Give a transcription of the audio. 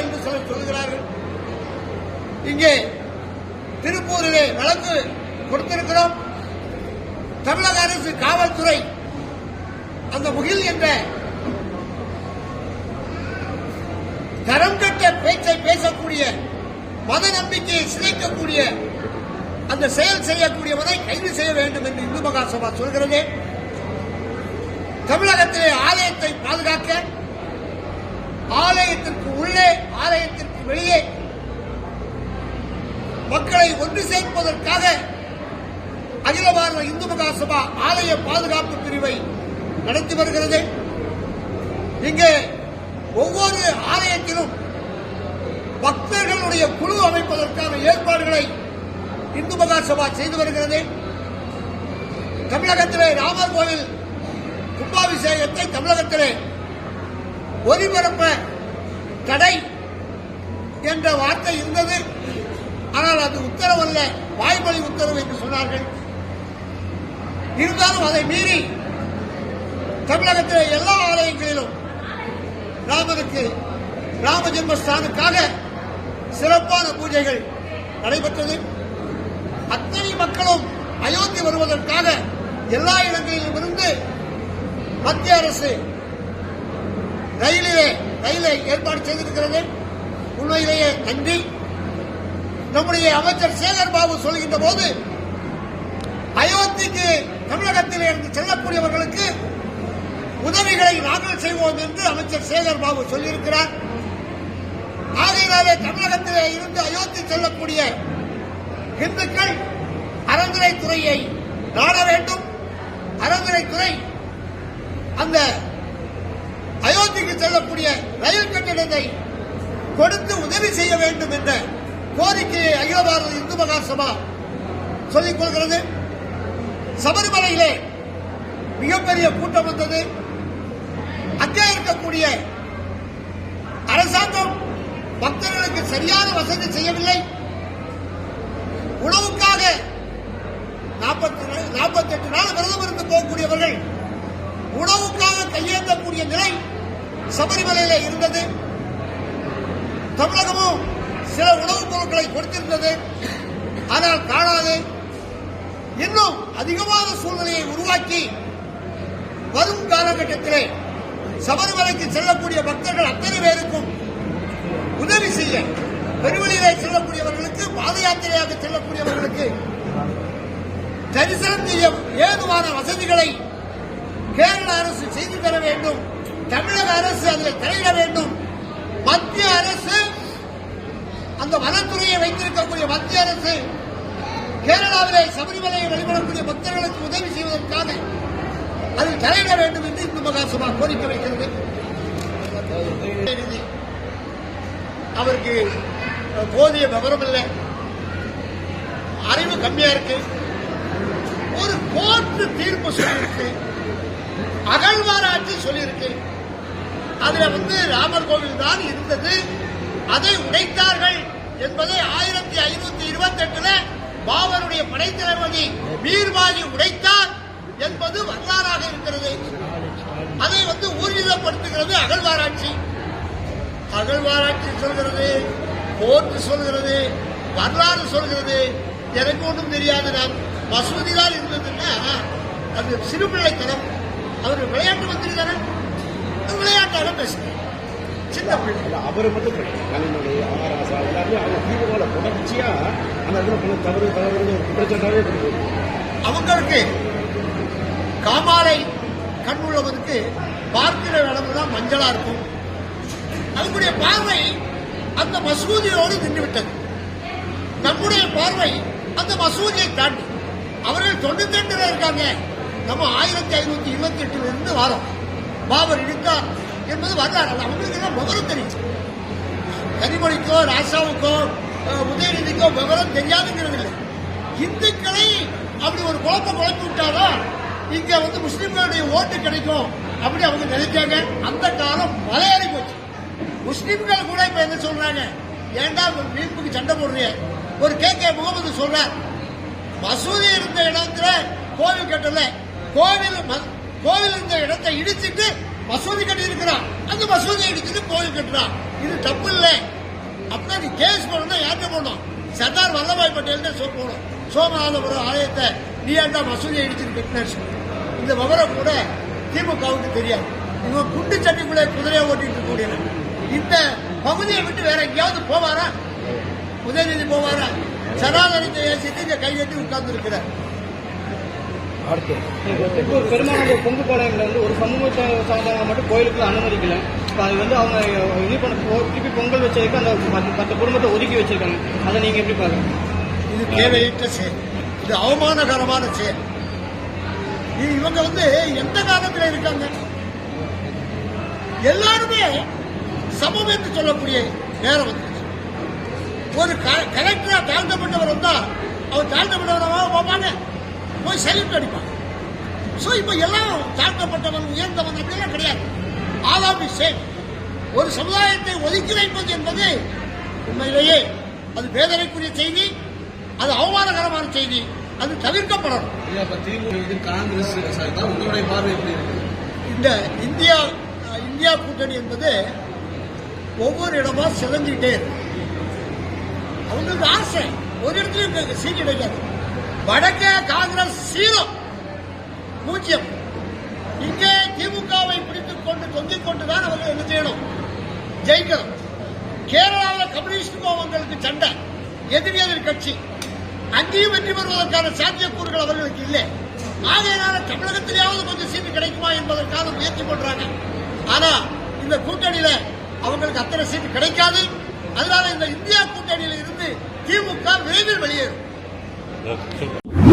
என்று சொல்ல சொல்கிறார்கள். இங்கே திருப்பூரிலே வழக்கு கொடுத்திருக்கிறோம். தமிழக அரசு காவல்துறை அந்த முகில் என்ற தரம் கட்ட பேச்சை பேசக்கூடிய மத நம்பிக்கையை சிதைக்கக்கூடிய அந்த செயல் செய்யக்கூடியவரை கைது செய்ய வேண்டும் என்று இந்து மகாசபா சொல்கிறது. தமிழகத்திலே ஆலயத்தை பாதுகாக்க ஆலயத்திற்கு உள்ளே ஆலயத்திற்கு வெளியே மக்களை ஒன்று சேர்ப்பதற்காக அகில பாரத இந்து மகா சபா ஆலய பாதுகாப்பு பிரிவை நடத்தி வருகிறது. இங்கே ஒவ்வொரு ஆலயத்திலும் பக்தர்களுடைய குழு அமைப்பதற்கான ஏற்பாடுகளை இந்து மகா சபா செய்து வருகிறது. தமிழகத்திலே ராமர் கோவில் கும்பாபிஷேகத்தை தமிழகத்திலே ஒலிபரப்ப தடை என்ற வார்த்தை இருந்தது. ஆனால் அது உத்தரவல்ல. வாய்மொழி உத்தரவு என்று சொன்னார்கள். இருந்தாலும் அதை மீறி தமிழகத்தில் எல்லா ஆலயங்களிலும் ராமனுக்கு ராம ஜென்மஸ்தானுக்காக சிறப்பான பூஜைகள் நடைபெற்றது. அத்தனை மக்களும் அயோத்தி வருவதற்காக எல்லா இடங்களிலும் இருந்து மத்திய அரசு ரயிலிலே ரயிலை ஏற்பாடு செய்திருக்கிறது. உண்மையிலேயே நன்றி. நம்முடைய அமைச்சர் சேகர் பாபு சொல்கின்ற போது அயோத்திக்கு தமிழகத்தில் இருந்து செல்லக்கூடியவர்களுக்கு உதவிகளை நாங்கள் செய்வோம் என்று அமைச்சர் சேகர் பாபு சொல்லியிருக்கிறார். ஆகையினாலே தமிழகத்திலே இருந்து அயோத்தி செல்லக்கூடிய இந்துக்கள் அறநிலைத்துறையை நாட வேண்டும். அறநிலைத்துறை அந்த அயோத்திக்கு செல்லக்கூடிய ரயில் கட்டணத்தை கொடுத்து உதவி செய்ய வேண்டும் என்ற கோரிக்கையை அகில பாரத இந்து மகாசபா சொல்லிக் கொள்கிறது. சபரிமலையிலே மிகப்பெரிய கூட்டம் வந்தது. அங்கே இருக்கக்கூடிய அரசாங்கம் பக்தர்களுக்கு சரியான வசதி செய்யவில்லை. சபரிமலையில இருந்தது. தமிழகமும் சில உணவுப் பொருட்களை கொடுத்திருந்தது. ஆனால் காணாது. இன்னும் அதிகமான சூழ்நிலையை உருவாக்கி வரும் காலகட்டத்திலே சபரிமலைக்கு செல்லக்கூடிய பக்தர்கள் அத்தனை பேருக்கும் உதவி செய்ய பெருவெளியிலே செல்லக்கூடியவர்களுக்கு பாத யாத்திரையாக செல்லக்கூடியவர்களுக்கு தரிசனம் செய்ய ஏதுவான வசதிகளை கேரள அரசு செய்து தர வேண்டும் தமிழக அரசு அதில் தலையிட வேண்டும். மத்திய அரசு அந்த வனத்துறையை வைத்திருக்கக்கூடிய மத்திய அரசு கேரளாவிலே சபரிமலையை வழிபடக்கூடிய பக்தர்களுக்கு உதவி செய்வதற்காக அதில் தலையிட வேண்டும் என்று இந்து மகாசபா கோரிக்கை வைக்கிறது. அவருக்கு போதிய விவரம் இல்லை அறிவு கம்மியா இருக்கு. ஒரு கோர்ட்டு தீர்ப்பு சொல்லியிருக்கு. அகழ்வாராய்ச்சி சொல்லியிருக்கு. அதுல வந்து ராமர் கோவில் தான் இருந்தது. அதை உடைத்தார்கள் என்பதை ஆயிரத்தி ஐநூத்தி இருபத்தி எட்டுல பாபருடைய படைத்தளபதி பீர்பாஜி உடைத்தார் என்பது வரலாறாக இருக்கிறது. அதை வந்து ஊர்ஜிதப்படுத்துகிறது அகழ்வாராய்ச்சி. அகழ்வாராய்ச்சி சொல்கிறது கோர்ட்டு சொல்கிறது வரலாறு சொல்கிறது. எனக்கு ஒன்றும் தெரியாது நான் மசூதி இருந்ததுன்னா அது சிறுபிள்ளைத்தனம். அவர் விளையாட்டு மந்திரி தானே? விளையாட்டாக பேசுகிறேன் சின்ன பிள்ளை இல்ல, அவரு மட்டும் கிடையாது கனிமொழி ஆராசா எல்லாருமே அவங்க தீவிரவாத தொடர்ச்சியா அந்த இடத்துல பல தவறு தவறு ஒரு குற்றச்சாட்டாவே இருக்குது அவங்களுக்கு காமாலை கண் உள்ளவருக்கு பார்க்கிற இடம்லாம் தான் மஞ்சளாக இருக்கும். அவங்களுடைய பார்வை அந்த மசூதியோடு நின்றுவிட்டது. நம்முடைய பார்வை அந்த மசூதியை தாண்டி. அவர்கள் தொண்ணூத்தி ரெண்டுல இருக்காங்க. நம்ம ஆயிரத்தி ஐநூத்தி இருபத்தி எட்டுல இருந்து வரோம். பாபர் இடித்தார் என்பது வரலாறு அது அவங்களுக்கு எல்லாம் விவரம் தெரியும். கனிமொழிக்கோ ராசாவுக்கோ உதயநிதிக்கோ விவரம் தெரியாதுங்கிறது இல்லை இந்துக்களை அப்படி ஒரு குழப்பம் குழப்பி விட்டாதான் இங்க வந்து முஸ்லிம்களுடைய ஓட்டு கிடைக்கும் அப்படி அவங்க நினைச்சாங்க. அந்த காலம் மலையாளி போச்சு. முஸ்லிம்கள் கூட இப்ப என்ன சொல்றாங்க? ஏன்டா மீன்புக்கு சண்டை போடுறீங்க ஒரு கே. கே. முகமது சொல்றார் மசூதி இருந்த இடத்துல கோவில் கட்டல. கோவில் ம- கோவில் இருந்த இடத்தை இடிச்சிட்டு மசூதி கட்டி இருக்கிறான் அந்த மசூதியை இடிச்சிட்டு கோவில் கட்டுறான். இது தப்பு இல்லை. அப்படின்னா நீ கேஸ் போடணும்னா யார்கிட்ட போடணும்? சர்தார் வல்லபாய் பட்டேல் தான் சொல் போகணும் சோமநாதபுரம் ஆலயத்தை நீ ஏன்டா மசூதியை இடிச்சிட்டு கட்டின இந்த விவரம் கூட திமுகவுக்கு தெரியாது. இவன் குண்டு சட்டிக்குள்ளே குதிரையை ஓட்டிட்டு இருக்கக்கூடியவன். இந்த பகுதியை விட்டு வேற எங்கேயாவது போவாரா? உதயநிதி போவாரா? சனாதனத்தை ஏசிட்டு இந்த கையெட்டி உட்கார்ந்து இருக்கிறார் அடுத்து. இப்போ ஒரு பெரும்பாலான பொங்கு பாளையங்கள் வந்து ஒரு சமூகத்தை சார்ந்தவங்க மட்டும் கோயிலுக்குள்ள அனுமதிக்கல. இப்போ அது வந்து அவங்க இது பண்ண திருப்பி பொங்கல் வச்சதுக்கு அந்த பத்து பத்து குடும்பத்தை ஒதுக்கி வச்சிருக்காங்க. அதை நீங்க எப்படி பாருங்க இது தேவையற்ற செயல். இது அவமானகரமான செயல். இவங்க வந்து எந்த காலத்தில் இருக்காங்க? எல்லாருமே சமம் என்று சொல்லக்கூடிய நேரம் வந்து ஒரு க- கலெக்டரா தாழ்த்தப்பட்டவர் வந்தா அவர் தாழ்த்தப்பட்டவராக பார்ப்பாங்க போய் சல்யூட் அடிப்பாங்க சோ இப்ப எல்லாம் தாழ்த்தப்பட்டவன் உயர்ந்தவன் அப்படிலாம் கிடையாது. ஆதாமி சேம் ஒரு சமுதாயத்தை ஒதுக்கி வைப்பது என்பது உண்மையிலேயே அது வேதனைக்குரிய செய்தி அது அவமானகரமான செய்தி அது தவிர்க்கப்படணும். காங்கிரஸ் உங்களுடைய பார்வை எப்படி இருக்கு? இந்த இந்தியா இந்தியா கூட்டணி என்பது ஒவ்வொரு இடமா சிதைஞ்சுக்கிட்டே இருக்கு. அவங்களுக்கு ஆசை. ஒரு இடத்துலயும் சீட் கிடைக்காது. வடக்கே காங்கிரஸ் சீரம். பூஜ்ஜியம் இங்கே திமுகவை பிடித்துக் கொண்டு தொங்கிக் கொண்டுதான் அவர்கள் என்ன செய்யணும்? ஜெயிக்கணும். கேரளாவில் கம்யூனிஸ்ட் கோவங்களுக்கு சண்டை. எதிரி எதிர் கட்சி அங்கேயும் வெற்றி பெறுவதற்கான சாத்தியக்கூறுகள் அவர்களுக்கு இல்லை. ஆகையினால தமிழகத்திலேயாவது கொஞ்சம் சீட்டு கிடைக்குமா என்பதற்காக முயற்சி பண்றாங்க. ஆனா இந்த கூட்டணியில அவங்களுக்கு அத்தனை சீட்டு கிடைக்காது. அதனால இந்த இந்தியா கூட்டணியில இருந்து திமுக விரைவில் வெளியேறும். 我可以